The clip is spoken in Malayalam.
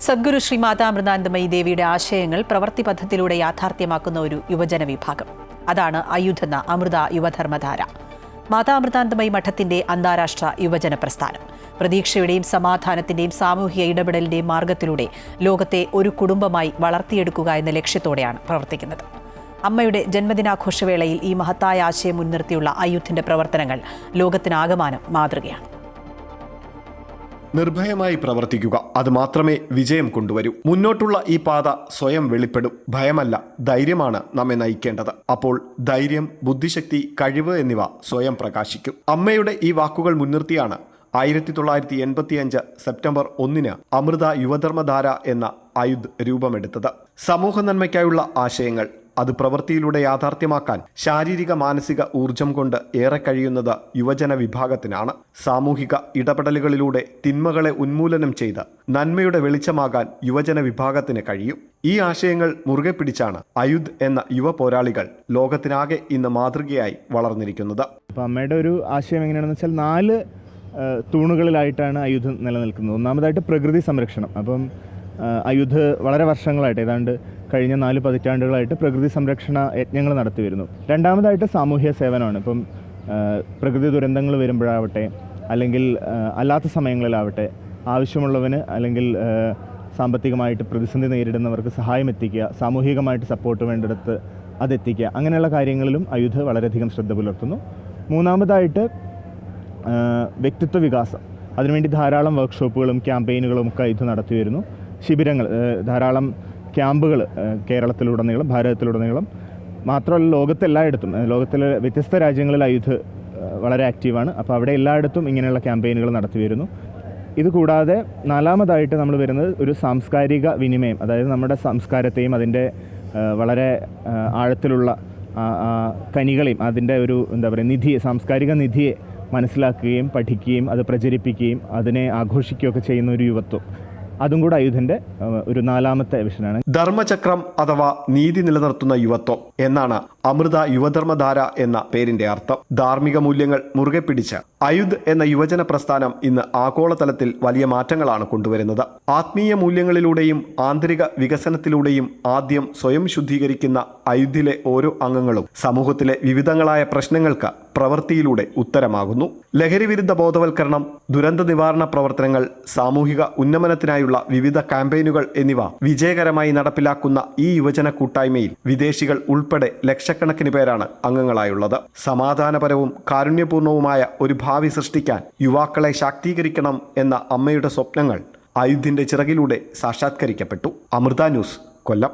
സദ്ഗുരു ശ്രീ മാതാ അമൃതാനന്ദമയി ദേവിയുടെ ആശയങ്ങൾ പ്രവൃത്തി പഥത്തിലൂടെ യാഥാർത്ഥ്യമാക്കുന്ന ഒരു യുവജന വിഭാഗം. അതാണ് അയുധെന്ന അമൃത യുവധർമ്മധാര. മാതാ അമൃതാനന്ദമയി മഠത്തിന്റെ അന്താരാഷ്ട്ര യുവജന പ്രസ്ഥാനം. പ്രതീക്ഷയുടെയും സമാധാനത്തിന്റെയും സാമൂഹിക ഇടപെടലിന്റെയും മാർഗത്തിലൂടെ ലോകത്തെ ഒരു കുടുംബമായി വളർത്തിയെടുക്കുക എന്ന ലക്ഷ്യത്തോടെയാണ് പ്രവർത്തിക്കുന്നത്. അമ്മയുടെ ജന്മദിനാഘോഷവേളയിൽ ഈ മഹത്തായ ആശയം മുൻനിർത്തിയുള്ള അയുദ്ധിന്റെ പ്രവർത്തനങ്ങൾ ലോകത്തിനാകമാനം മാതൃകയാണ്. നിർഭയമായി പ്രവർത്തിക്കുക. അത് മാത്രമേ വിജയം കൊണ്ടുവരൂ. മുന്നോട്ടുള്ള ഈ പാത സ്വയം വെളിപ്പെടും. ഭയമല്ല ധൈര്യമാണ് നമ്മെ നയിക്കേണ്ടത്. അപ്പോൾ ധൈര്യം ബുദ്ധിശക്തി കഴിവ് എന്നിവ സ്വയം പ്രകാശിക്കും. അമ്മയുടെ ഈ വാക്കുകൾ മുൻനിർത്തിയാണ് ആയിരത്തി തൊള്ളായിരത്തി എൺപത്തിയഞ്ച് സെപ്റ്റംബർ ഒന്നിന് അമൃത യുവധർമ്മധാര എന്ന ആയുധ് രൂപമെടുത്തത്. സമൂഹ നന്മയ്ക്കായുള്ള ആശയങ്ങൾ അത് പ്രവൃത്തിയിലൂടെ യാഥാർത്ഥ്യമാക്കാൻ ശാരീരിക മാനസിക ഊർജം കൊണ്ട് ഏറെ കഴിയുന്നത് യുവജന വിഭാഗത്തിനാണ്. സാമൂഹിക ഇടപെടലുകളിലൂടെ തിന്മകളെ ഉന്മൂലനം ചെയ്ത് നന്മയുടെ വെളിച്ചമാകാൻ യുവജന വിഭാഗത്തിന് കഴിയും. ഈ ആശയങ്ങൾ മുറുകെ പിടിച്ചാണ് അയുദ് എന്ന യുവ പോരാളികൾ ലോകത്തിനാകെ ഇന്ന് മാതൃകയായി വളർന്നിരിക്കുന്നത്. അമ്മയുടെ ഒരു ആശയം എങ്ങനെയാണെന്ന് വെച്ചാൽ നാല് തൂണുകളിലായിട്ടാണ് അയുധ് നിലനിൽക്കുന്നത്. ഒന്നാമതായിട്ട് പ്രകൃതി സംരക്ഷണം. അപ്പം അയുധ് വളരെ വർഷങ്ങളായിട്ട് ഏതാണ്ട് കഴിഞ്ഞ നാല് പതിറ്റാണ്ടുകളായിട്ട് പ്രകൃതി സംരക്ഷണ യജ്ഞങ്ങൾ നടത്തി വരുന്നു രണ്ടാമതായിട്ട് സാമൂഹ്യ സേവനമാണ്. ഇപ്പം പ്രകൃതി ദുരന്തങ്ങൾ വരുമ്പോഴാവട്ടെ അല്ലെങ്കിൽ അല്ലാത്ത സമയങ്ങളിലാവട്ടെ ആവശ്യമുള്ളവന് അല്ലെങ്കിൽ സാമ്പത്തികമായിട്ട് പ്രതിസന്ധി നേരിടുന്നവർക്ക് സഹായം എത്തിക്കുക സാമൂഹികമായിട്ട് സപ്പോർട്ട് വേണ്ടിടത്ത് അതെത്തിക്കുക അങ്ങനെയുള്ള കാര്യങ്ങളിലും അയുധ വളരെയധികം ശ്രദ്ധ പുലർത്തുന്നു. മൂന്നാമതായിട്ട് വ്യക്തിത്വ വികാസം. അതിനുവേണ്ടി ധാരാളം വർക്ക്ഷോപ്പുകളും ക്യാമ്പയിനുകളും ഒക്കെ ഇത് നടത്തി വരുന്നു ശിബിരങ്ങൾ ധാരാളം ക്യാമ്പുകൾ കേരളത്തിലുടനീളം ഭാരതത്തിലുടനീളം. മാത്രമല്ല ലോകത്തെല്ലായിടത്തും ലോകത്തിലെ വ്യത്യസ്ത രാജ്യങ്ങളിൽ ആയുധ വളരെ ആക്റ്റീവാണ്. അപ്പോൾ അവിടെ എല്ലായിടത്തും ഇങ്ങനെയുള്ള ക്യാമ്പയിനുകൾ നടത്തി വരുന്നു. ഇതുകൂടാതെ നാലാമതായിട്ട് നമ്മൾ വരുന്നത് ഒരു സാംസ്കാരിക വിനിമയം അതായത് നമ്മുടെ സംസ്കാരത്തെയും അതിന്റെ വളരെ ആഴത്തിലുള്ള കനികളെയും അതിന്റെ ഒരു എന്താ പറയുക നിധിയെ സാംസ്കാരിക നിധിയെ മനസ്സിലാക്കുകയും പഠിക്കുകയും അത് പ്രചരിപ്പിക്കുകയും അതിനെ ആഘോഷിക്കുകയൊക്കെ ചെയ്യുന്ന ഒരു യുവത്വം. അതും കൂടെ അയുധന്റെ ഒരു നാലാമത്തെ വിഷനാണ്. ധർമ്മചക്രം അഥവാ നീതി നിലനിർത്തുന്ന യുവത്വം എന്നാണ് അമൃത യുവധർമ്മധാര എന്ന പേരിന്റെ അർത്ഥം. ധാർമ്മിക മൂല്യങ്ങൾ മുറുകെ പിടിച്ച് അയുദ് എന്ന യുവജന പ്രസ്ഥാനം ഇന്ന് ആഗോളതലത്തിൽ വലിയ മാറ്റങ്ങളാണ് കൊണ്ടുവരുന്നത്. ആത്മീയ മൂല്യങ്ങളിലൂടെയും ആന്തരിക വികസനത്തിലൂടെയും ആദ്യം സ്വയം ശുദ്ധീകരിക്കുന്ന അയുദ്ധിലെ ഓരോ അംഗങ്ങളും സമൂഹത്തിലെ വിവിധങ്ങളായ പ്രശ്നങ്ങൾക്ക് പ്രവൃത്തിയിലൂടെ ഉത്തരമാകുന്നു. ലഹരിവിരുദ്ധ ബോധവൽക്കരണം ദുരന്ത നിവാരണ പ്രവർത്തനങ്ങൾ സാമൂഹിക ഉന്നമനത്തിനായുള്ള വിവിധ ക്യാമ്പയിനുകൾ എന്നിവ വിജയകരമായി നടപ്പിലാക്കുന്ന ഈ യുവജന കൂട്ടായ്മയിൽ വിദേശികൾ ഉൾപ്പെടെ ലക്ഷക്കണക്കിന് പേരാണ് അംഗങ്ങളായുള്ളത്. സമാധാനപരവും കാരുണ്യപൂർണവുമായ ഒരു ഭാവി സൃഷ്ടിക്കാൻ യുവാക്കളെ ശാക്തീകരിക്കണം എന്ന അമ്മയുടെ സ്വപ്നങ്ങൾ ആയുധിന്റെ ചിറകിലൂടെ സാക്ഷാത്കരിക്കപ്പെട്ടു. അമൃത ന്യൂസ് കൊല്ലം.